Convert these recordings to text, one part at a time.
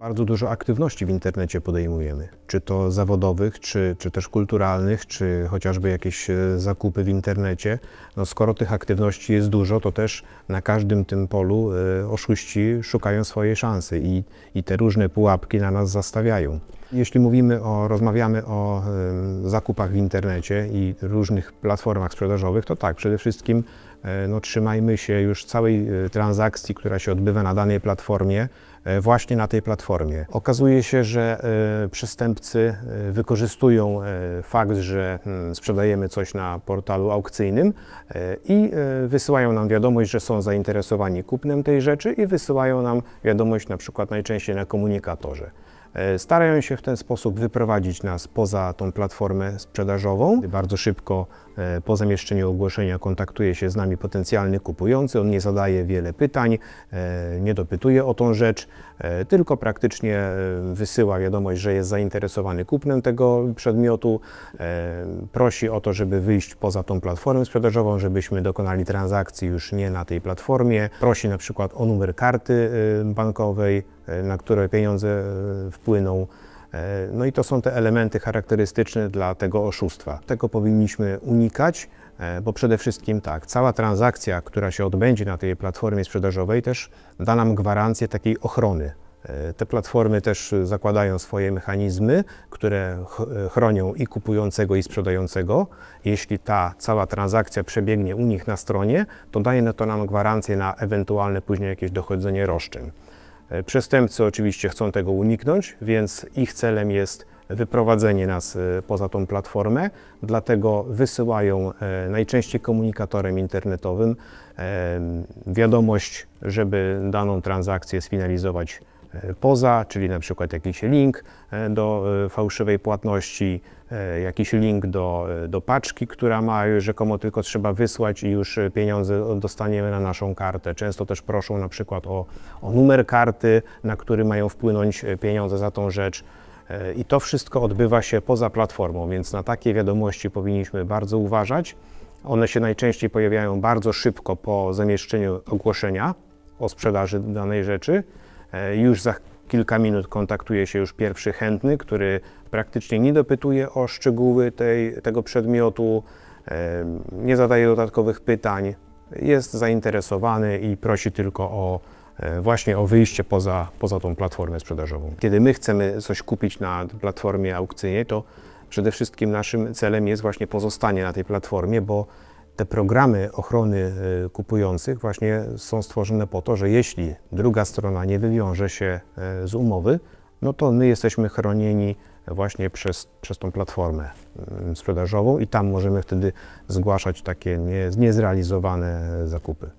Bardzo dużo aktywności w internecie podejmujemy, czy to zawodowych, czy, czy też kulturalnych, czy chociażby jakieś e, zakupy w internecie. No skoro tych aktywności jest dużo, to też na każdym tym polu e, oszuści szukają swojej szansy i, i te różne pułapki na nas zastawiają. Jeśli mówimy o, rozmawiamy o zakupach w internecie i różnych platformach sprzedażowych, to tak, przede wszystkim e, no, trzymajmy się już całej e, transakcji, która się odbywa na danej platformie, e, właśnie na tej platformie. Okazuje się, że przestępcy wykorzystują fakt, że mm, sprzedajemy coś na portalu aukcyjnym i wysyłają nam wiadomość, że są zainteresowani kupnem tej rzeczy i wysyłają nam wiadomość na przykład najczęściej na komunikatorze. E, Starają się w ten sposób wyprowadzić nas poza tą platformę sprzedażową. Bardzo szybko e, po zamieszczeniu ogłoszenia kontaktuje się z nami potencjalny kupujący. On nie zadaje wiele pytań, e, nie dopytuje o tą rzecz, tylko praktycznie wysyła wiadomość, że jest zainteresowany kupnem tego przedmiotu. Prosi o to, żeby wyjść poza tą platformę sprzedażową, żebyśmy dokonali transakcji już nie na tej platformie. Prosi na przykład o numer karty bankowej, na które pieniądze e, wpłyną. E, No i to są te elementy charakterystyczne dla tego oszustwa. Tego powinniśmy unikać, e, bo przede wszystkim tak, cała transakcja, która się odbędzie na tej platformie sprzedażowej też da nam gwarancję takiej ochrony. E, Te platformy też zakładają swoje mechanizmy, które ch- e, chronią i kupującego, i sprzedającego. Jeśli ta cała transakcja przebiegnie u nich na stronie, to daje to nam gwarancję na ewentualne później jakieś dochodzenie roszczeń. E, Przestępcy oczywiście chcą tego uniknąć, więc ich celem jest wyprowadzenie nas e, poza tą platformę, dlatego wysyłają e, najczęściej komunikatorem internetowym wiadomość, żeby daną transakcję sfinalizować poza, czyli na przykład jakiś link e, do e, fałszywej płatności, e, jakiś link do, e, do paczki, która ma rzekomo tylko trzeba wysłać i już e, pieniądze dostaniemy na naszą kartę. Często też proszą na przykład o, o numer karty, na który mają wpłynąć e, pieniądze za tą rzecz. E, I to wszystko odbywa się poza platformą, więc na takie wiadomości powinniśmy bardzo uważać. One się najczęściej pojawiają bardzo szybko po zamieszczeniu ogłoszenia o sprzedaży danej rzeczy. E, Już za kilka minut kontaktuje się już pierwszy chętny, który praktycznie nie dopytuje o szczegóły tej, tego przedmiotu, e, nie zadaje dodatkowych pytań, jest zainteresowany i prosi tylko o e, właśnie o wyjście poza, poza tą platformę sprzedażową. Kiedy my chcemy coś kupić na platformie aukcyjnej, to przede wszystkim naszym celem jest właśnie pozostanie na tej platformie, bo te programy ochrony e, kupujących właśnie są stworzone po to, że jeśli druga strona nie wywiąże się e, z umowy, no to my jesteśmy chronieni właśnie przez, przez tą platformę mm, sprzedażową i tam możemy wtedy zgłaszać takie nie, niezrealizowane zakupy.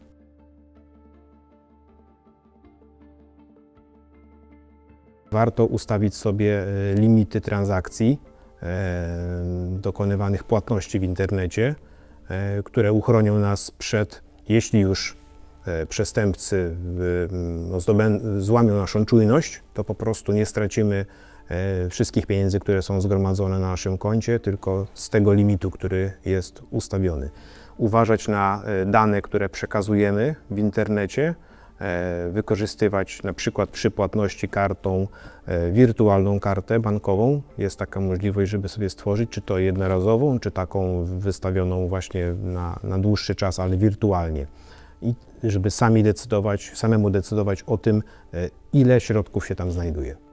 Warto ustawić sobie e, limity transakcji dokonywanych płatności w internecie, które uchronią nas przed, jeśli już e, przestępcy e, zdobę- złamią naszą czujność, to po prostu nie stracimy e, wszystkich pieniędzy, które są zgromadzone na naszym koncie, tylko z tego limitu, który jest ustawiony. Uważać na e, dane, które przekazujemy w internecie, e, wykorzystywać na przykład przy płatności kartą e, wirtualną kartę bankową. Jest taka możliwość, żeby sobie stworzyć, czy to jednorazową, czy taką wystawioną właśnie na, na dłuższy czas, ale wirtualnie. I żeby sami decydować, samemu decydować o tym, e, ile środków się tam znajduje.